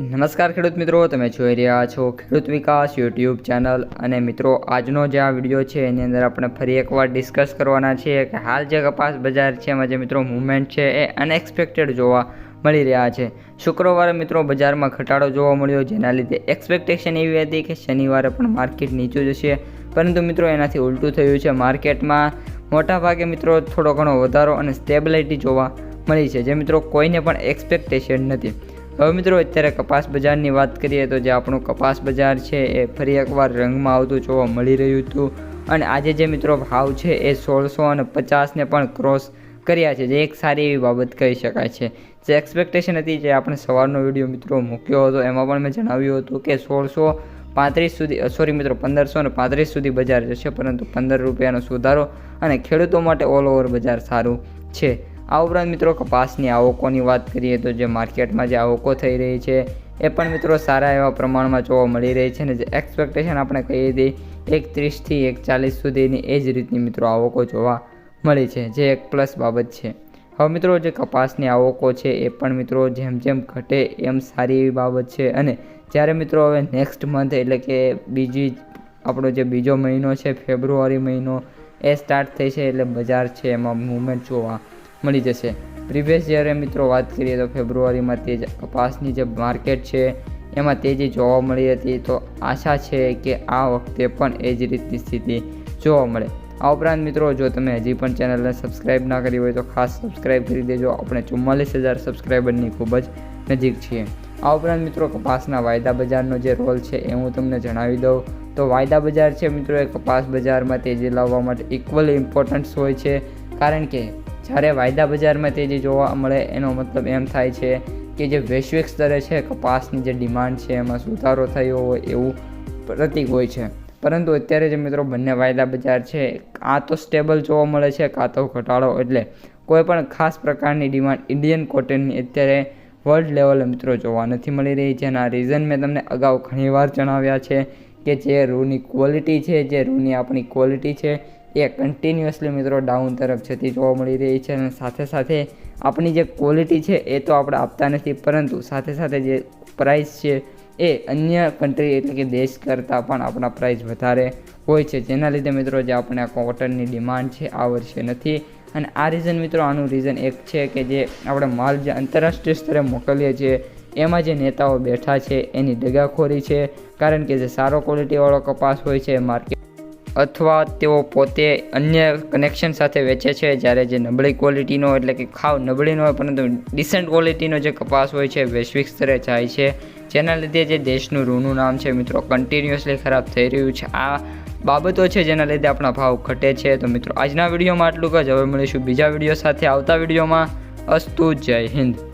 નમસ્કાર ખેડૂત મિત્રો, તમે જોઈ રહ્યા છો ખેડૂત વિકાસ યુટ્યુબ ચેનલ. અને મિત્રો, આજનો જે આ વીડિયો છે, એની અંદર આપણે ફરી એકવાર ડિસ્કસ કરવાના છીએ કે હાલ જે કપાસ બજાર છે, એમાં જે મિત્રો મુવમેન્ટ છે, એ અનએક્સપેક્ટેડ જોવા મળી રહ્યા છે. શુક્રવારે મિત્રો બજારમાં ઘટાડો જોવા મળ્યો, જેના લીધે એક્સપેક્ટેશન એવી હતી કે શનિવારે પણ માર્કેટ નીચું જશે. પરંતુ મિત્રો, એનાથી ઉલટું થયું છે માર્કેટમાં મોટાભાગે મિત્રો થોડો ઘણો વધારો અને સ્ટેબિલિટી જોવા મળી છે, જે મિત્રો કોઈને પણ એક્સપેક્ટેશન નથી. હવે મિત્રો, અત્યારે કપાસ બજારની વાત કરીએ તો જે આપણું કપાસ બજાર છે, એ ફરી એકવાર રંગમાં આવતું જોવા મળી રહ્યું હતું. અને આજે જે મિત્રો ભાવ છે, એ સોળસો અને પચાસને પણ ક્રોસ કર્યા છે, જે એક સારી એવી બાબત કહી શકાય છે. જે એક્સપેક્ટેશન હતી જે આપણે સવારનો વીડિયો મિત્રો મૂક્યો હતો, એમાં પણ મેં જણાવ્યું હતું કે સોળસો પાંત્રીસ સુધી સોરી મિત્રો, પંદરસો ને પાંત્રીસ સુધી બજાર જશે, પરંતુ પંદર રૂપિયાનો સુધારો અને ખેડૂતો માટે ઓલ ઓવર બજાર સારું છે. આ ઉપરાંત મિત્રો કપાસની આવકોની વાત કરીએ તો જે માર્કેટમાં જે આવકો થઈ રહી છે, એ પણ મિત્રો સારા એવા પ્રમાણમાં જોવા મળી રહી છે ને જે એક્સપેક્ટેશન આપણે કહીએ હતી એક ત્રીસથી એક ચાલીસ સુધીની એ જ રીતની મિત્રો આવકો જોવા મળી છે, જે એક પ્લસ બાબત છે. હવે મિત્રો જે કપાસની આવકો છે, એ પણ મિત્રો જેમ જેમ ઘટે એમ સારી એવી બાબત છે અને જ્યારે મિત્રો હવે નેક્સ્ટ મંથ એટલે કે બીજી આપણો જે બીજો મહિનો છે, ફેબ્રુઆરી મહિનો, એ સ્ટાર્ટ થઈ છે એટલે બજાર છે એમાં મુવમેન્ટ જોવા મળી જશે. પ્રિવિયસ જ્યારે મિત્રો વાત કરીએ તો ફેબ્રુઆરીમાં તે જ કપાસની જે માર્કેટ છે, એમાં તેજી જોવા મળી હતી. તો આશા છે કે આ વખતે પણ એ જ રીતની સ્થિતિ જોવા મળે. આ ઉપરાંત મિત્રો, જો તમે હજી પણ ચેનલને સબસ્ક્રાઈબ ના કરી હોય તો ખાસ સબસ્ક્રાઈબ કરી દેજો. આપણે ચુમ્માલીસ હજાર સબસ્ક્રાઈબરની ખૂબ જ નજીક છીએ. આ ઉપરાંત મિત્રો, કપાસના વાયદા બજારનો જે રોલ છે એ હું તમને જણાવી દઉં. તો વાયદા બજાર છે મિત્રો, એ કપાસ બજારમાં તેજી લાવવા માટે ઇક્વલી ઇમ્પોર્ટન્સ હોય છે. કારણ કે જ્યારે વાયદા બજારમાં તેજી જોવા મળે એનો મતલબ એમ થાય છે કે જે વૈશ્વિક સ્તરે છે, કપાસની જે ડિમાન્ડ છે, એમાં સુધારો થયો હોય એવું પ્રતીક હોય છે. પરંતુ અત્યારે જે મિત્રો બંને વાયદા બજાર છે કાં તો સ્ટેબલ જોવા મળે છે, કાં તો ઘટાડો. એટલે કોઈ પણ ખાસ પ્રકારની ડિમાન્ડ ઇન્ડિયન કોટનની અત્યારે વર્લ્ડ લેવલે મિત્રો જોવા નથી મળી રહી. જેના રીઝન મેં તમને અગાઉ ઘણીવાર જણાવ્યા છે કે જે રૂની ક્વોલિટી છે, જે રૂની આપણી ક્વોલિટી છે એ કન્ટિન્યુઅસલી મિત્રો ડાઉન તરફ જતી જોવા મળી રહી છે અને સાથે સાથે આપણી જે ક્વોલિટી છે એ તો આપણે આપતા નથી, પરંતુ સાથે સાથે જે પ્રાઇસ છે એ અન્ય કન્ટ્રી એટલે કે દેશ કરતાં પણ આપણા પ્રાઇસ વધારે હોય છે. જેના લીધે મિત્રો જે આપણે આ કોટનની ડિમાન્ડ છે આ વર્ષે નથી. અને આ રીઝન મિત્રો, આનું રીઝન એક છે કે જે આપણે માલ જે આંતરરાષ્ટ્રીય સ્તરે મોકલીએ છીએ, એમાં જે નેતાઓ બેઠા છે એની દગાખોરી છે. કારણ કે જે સારો ક્વોલિટીવાળો કપાસ હોય છે માર્કેટ અથવા તેઓ પોતે અન્ય કનેક્શન સાથે વેચે છે, જ્યારે જે નબળી ક્વોલિટીનો એટલે કે ખાવ નબળીનો હોય, પરંતુ ડિસન્ટ ક્વોલિટીનો જે કપાસ હોય છે, વૈશ્વિક સ્તરે જાય છે. જેના લીધે જે દેશનું રૂનું નામ છે, મિત્રો કન્ટિન્યુઅસલી ખરાબ થઈ રહ્યું છે. આ બાબતો છે, જેના લીધે આપણા ભાવ ઘટે છે. તો મિત્રો, આજના વિડીયોમાં આટલું જ. હવે મળીશું બીજા વીડિયો સાથે આવતા વિડીયોમાં. અસ્તુ જય હિન્દ.